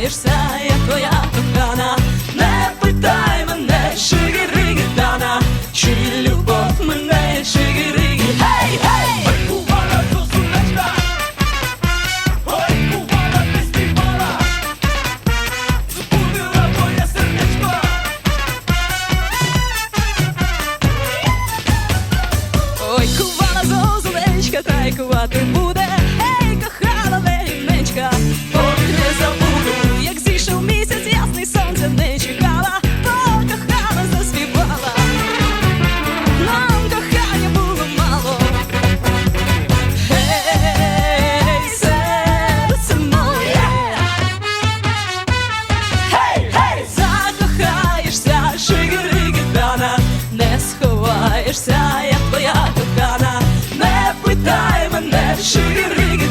почуваєшся, як твоя кохана, не питай мене, шиги дана, чи любов мене, чи гириги, гей, гей, ой, кувала, то сунечка, ой, кувала, ти співала, збудила моє сердечко. Ой, кувала, зозулечка, трайкувати буде. Не чекала, то кохана заспівала. Нам кохання було мало. Гей, серце моє, Гей, гей, закохаєшся, шигиригідана, не сховаєшся, я твоя кохана, не питай мене, шигиригідана,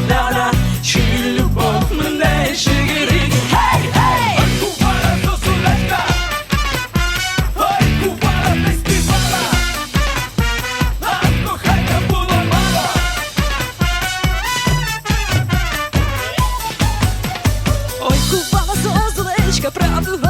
зозулечка,